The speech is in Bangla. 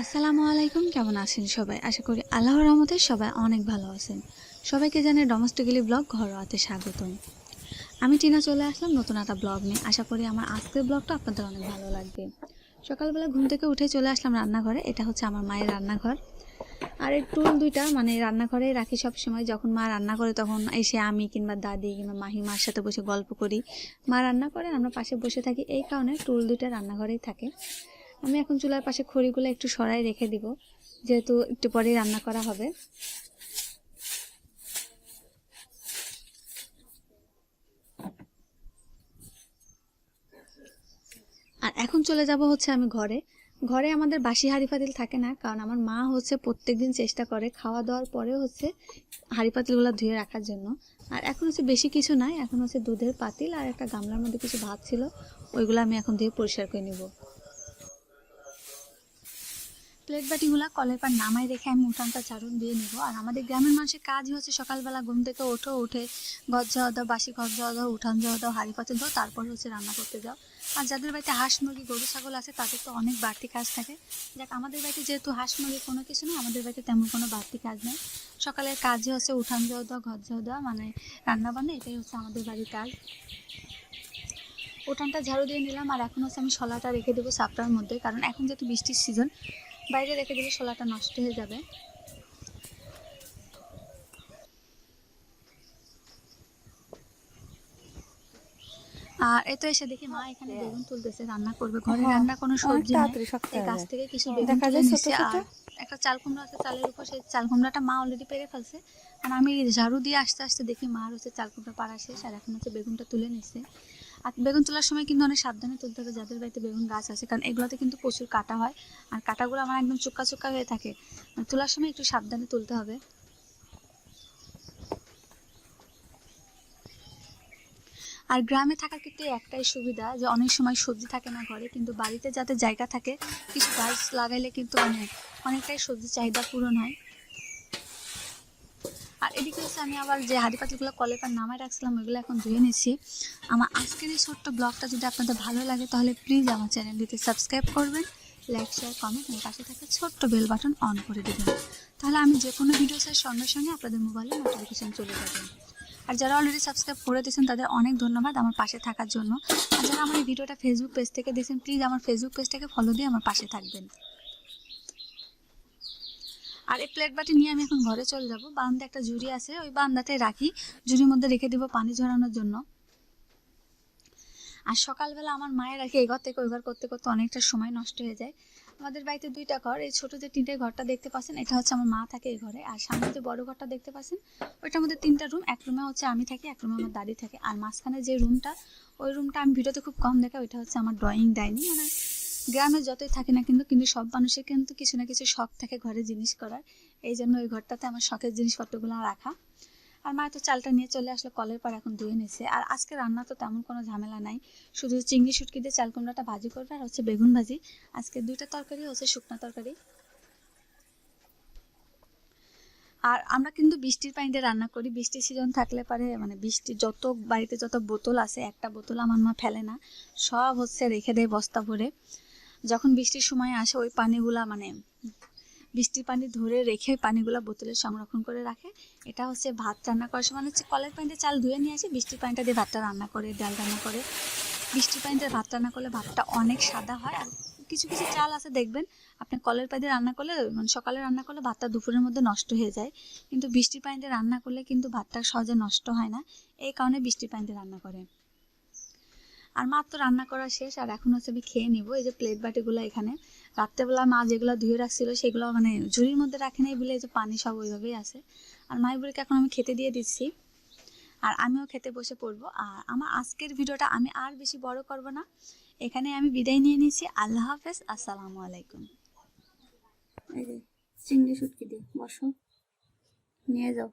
আসসালামু আলাইকুম, কেমন আছেন সবাই? আশা করি আল্লাহর রহমতে সবাই অনেক ভালো আছেন। সবাইকে জানাই ডোমেস্টিক্যালি ব্লগ ঘরোয়াতে স্বাগতম। আমি টিনা চলে আসলাম নতুন একটা ব্লগ নিয়ে। আশা করি আমার আজকের ব্লগটা আপনাদের অনেক ভালো লাগবে। সকালবেলা ঘুম থেকে উঠে চলে আসলাম রান্নাঘরে। এটা হচ্ছে আমার মায়ের রান্নাঘর। আর এই টুল দুইটা মানে রান্নাঘরে রাখি সব সময় যখন মা রান্না করে তখন এসে আমি কিংবা দাদি কিংবা মাহি মার সাথে বসে গল্প করি। মা রান্না করে, আমরা পাশে বসে থাকি, এই কারণে টুল দুইটা রান্নাঘরেই থাকে। আমি এখন চুলার পাশে খড়িগুলো একটু সরাই রেখে দিব, যেহেতু একটু পরে রান্না করা হবে। আর এখন চলে যাব হচ্ছে আমি ঘরে। ঘরে আমাদের বাসি হাঁড়ি পাতিল থাকে না, কারণ আমার মা হচ্ছে প্রত্যেক দিন চেষ্টা করে খাওয়া দাওয়ার পরেও হচ্ছে হাঁড়ি পাতিলগুলো ধুয়ে রাখার জন্য। আর এখন হচ্ছে বেশি কিছু নাই, এখন হচ্ছে দুধের পাতিল আর একটা গামলার মধ্যে কিছু ভাত ছিল, ওইগুলো আমি এখন দিয়ে পরিষ্কার করে নিব। প্লেট বাটিগুলা কলের পার নামাই রেখে আমি উঠানটা চারণ দিয়ে নিব। আর আমাদের গ্রামের মানুষের কাজই হচ্ছে সকালবেলা ঘুম থেকে ওঠো, উঠে ঘর যাওয়া দাও, বাসি ঘর যাওয়া দাও, উঠান যাওয়া দাও, হাড়ি পাতে দাও তারপর হচ্ছে রান্না করতে যাও। আর যাদের বাড়িতে হাঁস মুরগি, গরু, ছাগল আছে, তাদের তো অনেক বাড়তি কাজ থাকে। দেখ, আমাদের বাড়িতে যেহেতু হাঁস মুরগি কোনো কিছু নেই আমাদের বাড়িতে তেমন কোনো বাড়তি কাজ নেই। সকালের কাজই হচ্ছে উঠান যাওয়া দাও ঘর যাওয়া দাওয়া মানে রান্না বান্না, এটাই হচ্ছে আমাদের বাড়ির কাজ। উঠানটা ঝাড়ু দিয়ে নিলাম, আর এখন হচ্ছে আমি শলাটা রেখে দেবো সাপটার মধ্যে, কারণ এখন যেহেতু বৃষ্টির সিজন বাইরে রেখে দিলে শোলাটা নষ্ট হয়ে যাবে। আর এতো এসে দেখি মা এখানে বেগুন তুলতেছে রান্না করবে। ঘরে হ্যাঁ, রান্না কোনো সবজি নেই। এই গাছ থেকে কিছু হ্যাঁ, বেগুন দেখা তুলে যায় ছোট নিচ্ছে ছোট। আর একটা চাল কুমড়া আছে চালের উপর সেই চাল কুমড়াটা মা অলরেডি পেরে ফেলছে। আর আমি ঝাড়ু দিয়ে আস্তে আস্তে দেখি মার হচ্ছে চাল কুমড়া পাড়া শেষ আর এখন হচ্ছে বেগুনটা তুলে নিচ্ছে আর বেগুন তোলার সময় কিন্তু অনেক সাবধানে তুলতে হবে যাদের বাড়িতে বেগুন গাছ আছে, কারণ এগুলোতে কিন্তু প্রচুর কাটা হয়। আর কাটাগুলো আমার একদম চুক্কা চুক্কা হয়ে থাকে। মানে তোলার সময় একটু সাবধানে তুলতে হবে। আর গ্রামে থাকার ক্ষেত্রে একটাই সুবিধা যে, অনেক সময় সবজি থাকে না ঘরে, কিন্তু বাড়িতে যাতে জায়গা থাকে, কিছু গাছ লাগাইলে কিন্তু অনেক, অনেকটাই সবজির চাহিদা পূরণ হয়। আর এদিকে হচ্ছে আমি আবার যে হাঁড়ি পাতিলগুলো কলে পার নামায় রাখছিলাম, ওইগুলো এখন ধুয়ে নিচ্ছি। আমার আজকের এই ছোট্ট ব্লগটা যদি আপনাদের ভালো লাগে, তাহলে প্লিজ আমার চ্যানেলটিতে সাবস্ক্রাইব করবেন লাইক শেয়ার কমেন্ট এবং পাশে থাকা ছোট্ট বেল বাটন অন করে দেবেন। তাহলে আমি যে কোনো ভিডিও চাই সঙ্গে সঙ্গে আপনাদের মোবাইলে নোটিফিকেশান চলে যাবে। আর যারা অলরেডি সাবস্ক্রাইব করে দিয়েছেন, তাদের অনেক ধন্যবাদ আমার পাশে থাকার জন্য। আর যারা আমার এই ভিডিওটা ফেসবুক পেজ থেকে দিয়েছেন প্লিজ আমার ফেসবুক পেজটাকে ফলো দিয়ে আমার পাশে থাকবেন। আর এই প্লেট বাটি নিয়ে আমি এখন ঘরে চলে যাব। বারান্দা একটা ঝুড়ি আছে, ওই বারান্দাতে রাখি। ঝুড়ির মধ্যে রেখে দিব পানি ঝরানোর জন্য। আর সকালবেলা আমার মায়ের রাখি এই ঘর থেকে ওই ঘর করতে করতে অনেকটা সময় নষ্ট হয়ে যায়। আমাদের বাড়িতে দুইটা ঘর, এই ছোট যে তিনটে ঘরটা দেখতে পাচ্ছেন, এটা হচ্ছে আমার মা থাকে এই ঘরে। আর সামনে যে বড় ঘরটা দেখতে পাচ্ছেন, ওইটার মধ্যে তিনটা রুম এক রুমে হচ্ছে আমি থাকি, এক রুমে আমার দাদি থাকে। আর মাঝখানে যে রুমটা ওই রুমটা আমি ভিডিওতে খুব কম দেখা, ওইটা হচ্ছে আমার ড্রয়িং ডাইনিং মানে গ্রামে যতই থাকে না কিন্তু কিন্তু সব মানুষের কিন্তু কিছু না কিছু শখ থাকে ঘরে জিনিস করার। এই জন্য ওই ঘরটাতে আমার শখের জিনিসপত্রগুলো রাখা। আর মা তো চালটা নিয়ে চলে আসলো, কলের পর এখন ধুয়ে নিছে। আর আজকে রান্না তো তেমন কোনো ঝামেলা নাই। শুধু চিংড়ি শুটকি দিয়ে চাল কুমড়াটা ভাজি করবে আর হচ্ছে বেগুন ভাজি। আজকে দুইটা তরকারি, হচ্ছে শুকনা তরকারি। আর আমরা কিন্তু বৃষ্টির পানিতে রান্না করি। বৃষ্টির সিজন থাকলে পারে মানে বৃষ্টি যত বাড়িতে যত বোতল আছে, একটা বোতল আমার মা ফেলে না। সব হচ্ছে রেখে দেয় বস্তা ভরে। যখন বৃষ্টির সময় আসে, ওই পানিগুলা মানে বৃষ্টির পানি ধরে রেখে পানিগুলো বোতলে সংরক্ষণ করে রাখে। এটা হচ্ছে ভাত রান্না করার সময়। হচ্ছে কলের পানিতে চাল ধুয়ে নিয়ে আসে, বৃষ্টির পানিটা দিয়ে ভাতটা রান্না করে, ডাল রান্না করে। বৃষ্টির পানিতে ভাত রান্না করলে ভাতটা অনেক সাদা হয়। আর কিছু কিছু চাল আছে, দেখবেন, আপনি কলের পানিতে রান্না করলে মানে সকালে রান্না করলে ভাতটা দুপুরের মধ্যে নষ্ট হয়ে যায়। কিন্তু বৃষ্টির পানিতে রান্না করলে কিন্তু ভাতটা সহজে নষ্ট হয় না। এই কারণে বৃষ্টির পানিতে রান্না করে। আর মাত্র রান্না করা শেষ, আর এখন হচ্ছে আমি খেয়ে নিব। এই যে প্লেট বাটিগুলো এখানে। রাত্রেবেলা মা যেগুলো ধুয়ে রাখছিল, সেগুলো মানে ঝুড়ির মধ্যে রাখে নাই বলে এই যে পানি সব ওইভাবেই আছে। আর মাই বুড়িকে এখন আমি খেতে দিয়ে দিচ্ছি। আর আমিও খেতে বসে পড়ব। আর আমার আজকের ভিডিওটা আমি আর বেশি বড় করব না। এখানে আমি বিদায় নিয়ে নিচ্ছি। আল্লাহ হাফেজ। আসসালামু আলাইকুম। চিংড়ি শুটকি দিয়ে বসো। নিয়ে যাও।